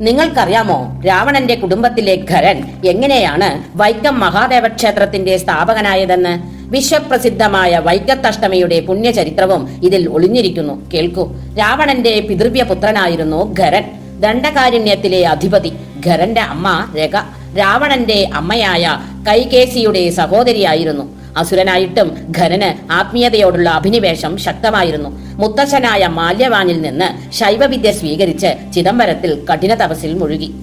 നിങ്ങൾക്കറിയാമോ? രാവണന്റെ കുടുംബത്തിലെ ഖരൻ എങ്ങനെയാണ് വൈക്കം മഹാദേവ ക്ഷേത്രത്തിന്റെ സ്ഥാപകനായതെന്ന്? വിശ്വപ്രസിദ്ധമായ വൈക്കത്തഷ്ടമിയുടെ പുണ്യചരിത്രവും ഇതിൽ ഒളിഞ്ഞിരിക്കുന്നു. കേൾക്കൂ. രാവണന്റെ പിതൃവ്യ പുത്രനായിരുന്നു ഖരൻ. ദണ്ഡകാരുണ്യത്തിലെ അധിപതി. ഖരന്റെ അമ്മ രക രാവണന്റെ അമ്മയായ കൈകേസിയുടെ സഹോദരിയായിരുന്നു. അസുരനായിട്ടും ഖനന് ആത്മീയതയോടുള്ള അഭിനിവേശം ശക്തമായിരുന്നു. മുത്തച്ഛനായ മാല്യവാനിൽ നിന്ന് ശൈവവിദ്യ സ്വീകരിച്ച് ചിദംബരത്തിൽ കഠിന തപസ്സിൽ മുഴുകി.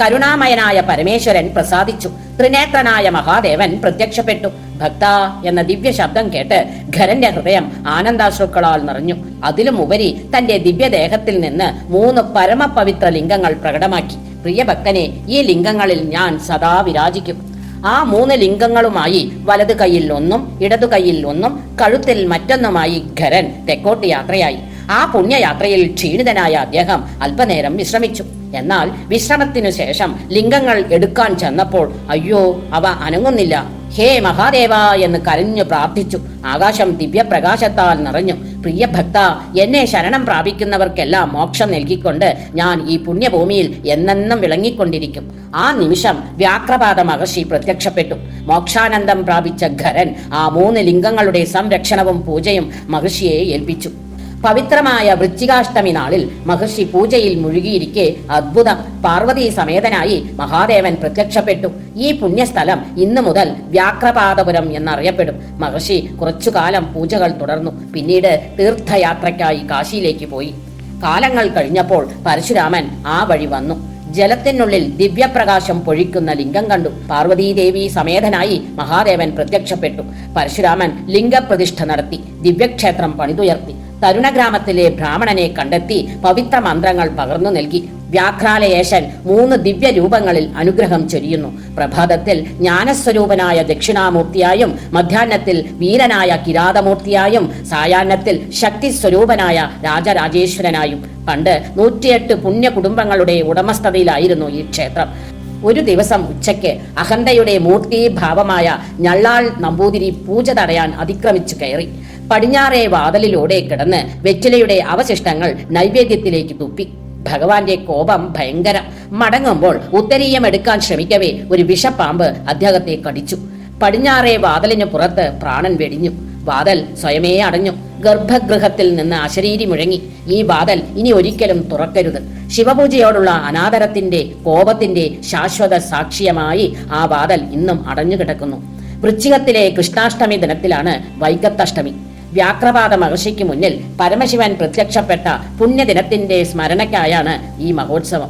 കരുണാമയനായ പരമേശ്വരൻ പ്രസാദിച്ചു. ത്രിനേത്രനായ മഹാദേവൻ പ്രത്യക്ഷപ്പെട്ടു. ഭക്ത എന്ന ദിവ്യ ശബ്ദം കേട്ട് ഖരന്റെ ഹൃദയം ആനന്ദാശ്രുക്കളാൽ നിറഞ്ഞു. അതിലും ഉപരി തന്റെ ദിവ്യദേഹത്തിൽ നിന്ന് മൂന്ന് പരമപവിത്ര ലിംഗങ്ങൾ പ്രകടമാക്കി. പ്രിയ പ്രിയഭക്തനെ ഈ ലിംഗങ്ങളിൽ ഞാൻ സദാ വിരാജിക്കും. ആ മൂന്ന് ലിംഗങ്ങളുമായി വലതു കൈയിൽ ഒന്നും ഇടതു കൈയിൽ ഒന്നും കഴുത്തിൽ മറ്റൊന്നുമായി ഖരൻ തെക്കോട്ട് യാത്രയായി. ആ പുണ്യയാത്രയിൽ ക്ഷീണിതനായ അദ്ദേഹം അല്പനേരം വിശ്രമിച്ചു. എന്നാൽ വിശ്രമത്തിനു ശേഷം ലിംഗങ്ങൾ എടുക്കാൻ ചെന്നപ്പോൾ അയ്യോ അവ അനങ്ങുന്നില്ല. ഹേ മഹാദേവ എന്ന് കരഞ്ഞു പ്രാർത്ഥിച്ചു. ആകാശം ദിവ്യപ്രകാശത്താൽ നിറഞ്ഞു. പ്രിയ ഭക്ത എന്നെ ശരണം പ്രാപിക്കുന്നവർക്കെല്ലാം മോക്ഷം നൽകിക്കൊണ്ട് ഞാൻ ഈ പുണ്യഭൂമിയിൽ എന്നെന്നും വിളങ്ങിക്കൊണ്ടിരിക്കും. ആ നിമിഷം വ്യാക്രപാത മഹർഷി പ്രത്യക്ഷപ്പെട്ടു. മോക്ഷാനന്ദം പ്രാപിച്ച ഖരൻ ആ മൂന്ന് ലിംഗങ്ങളുടെ സംരക്ഷണവും പൂജയും മഹർഷിയെ ഏൽപ്പിച്ചു. പവിത്രമായ വൃശ്ചികാഷ്ടമി നാളിൽ മഹർഷി പൂജയിൽ മുഴുകിയിരിക്കെ അദ്ഭുതം പാർവതി സമേതനായി മഹാദേവൻ പ്രത്യക്ഷപ്പെട്ടു. ഈ പുണ്യസ്ഥലം ഇന്നു മുതൽ വ്യാക്രപാദപുരം എന്നറിയപ്പെടും. മഹർഷി കുറച്ചു കാലം പൂജകൾ തുടർന്നു. പിന്നീട് തീർത്ഥയാത്രയ്ക്കായി കാശിയിലേക്ക് പോയി. കാലങ്ങൾ കഴിഞ്ഞപ്പോൾ പരശുരാമൻ ആ വഴി വന്നു. ജലത്തിനുള്ളിൽ ദിവ്യപ്രകാശം പൊഴിക്കുന്ന ലിംഗം കണ്ടു. പാർവതീദേവി സമേതനായി മഹാദേവൻ പ്രത്യക്ഷപ്പെട്ടു. പരശുരാമൻ ലിംഗപ്രതിഷ്ഠ നടത്തി. ദിവ്യക്ഷേത്രം പണിതുയർത്തി. തരുണഗ്രാമത്തിലെ ബ്രാഹ്മണനെ കണ്ടെത്തി പവിത്ര മന്ത്രങ്ങൾ പകർന്നു നൽകി. വ്യാഘ്രാലയേശൻ മൂന്ന് ദിവ്യ രൂപങ്ങളിൽ അനുഗ്രഹം ചൊരിയുന്നു. പ്രഭാതത്തിൽ ജ്ഞാനസ്വരൂപനായ ദക്ഷിണാമൂർത്തിയായും മധ്യാഹ്നത്തിൽ വീരനായ കിരാതമൂർത്തിയായും സായാഹ്നത്തിൽ ശക്തി സ്വരൂപനായ രാജരാജേശ്വരനായും. പണ്ട് നൂറ്റിയെട്ട് പുണ്യ കുടുംബങ്ങളുടെ ഉടമസ്ഥതയിലായിരുന്നു ഈ ക്ഷേത്രം. ഒരു ദിവസം ഉച്ചയ്ക്ക് അഹന്തയുടെ മൂർത്തി ഭാവമായ ഞള്ളാൾ നമ്പൂതിരി പൂജ തടയാൻ അതിക്രമിച്ചു കയറി. പടിഞ്ഞാറേ വാതലിലൂടെ കിടന്ന് വെറ്റിലയുടെ അവശിഷ്ടങ്ങൾ നൈവേദ്യത്തിലേക്ക് തുപ്പി. ഭഗവാന്റെ കോപം ഭയങ്കരം. മടങ്ങുമ്പോൾ ഉത്തരീയം എടുക്കാൻ ശ്രമിക്കവേ ഒരു വിഷപ്പാമ്പ് അദ്ദേഹത്തെ കടിച്ചു. പടിഞ്ഞാറേ വാതലിന് പുറത്ത് പ്രാണൻ വെടിഞ്ഞു. വാതൽ സ്വയമേ അടഞ്ഞു. ഗർഭഗൃഹത്തിൽ നിന്ന് അശരീരി മുഴങ്ങി. ഈ വാതൽ ഇനി ഒരിക്കലും തുറക്കരുത്. ശിവപൂജയോടുള്ള അനാദരത്തിന്റെ കോപത്തിന്റെ ശാശ്വത സാക്ഷ്യമായി ആ വാതൽ ഇന്നും അടഞ്ഞു കിടക്കുന്നു വൃശ്ചികത്തിലെ കൃഷ്ണാഷ്ടമി ദിനത്തിലാണ് വൈക്കത്തഷ്ടമി. വ്യാക്രപാത മഹർഷിക്ക് മുന്നിൽ പരമശിവൻ പ്രത്യക്ഷപ്പെട്ട പുണ്യദിനത്തിന്റെ സ്മരണയ്ക്കായാണ് ഈ മഹോത്സവം.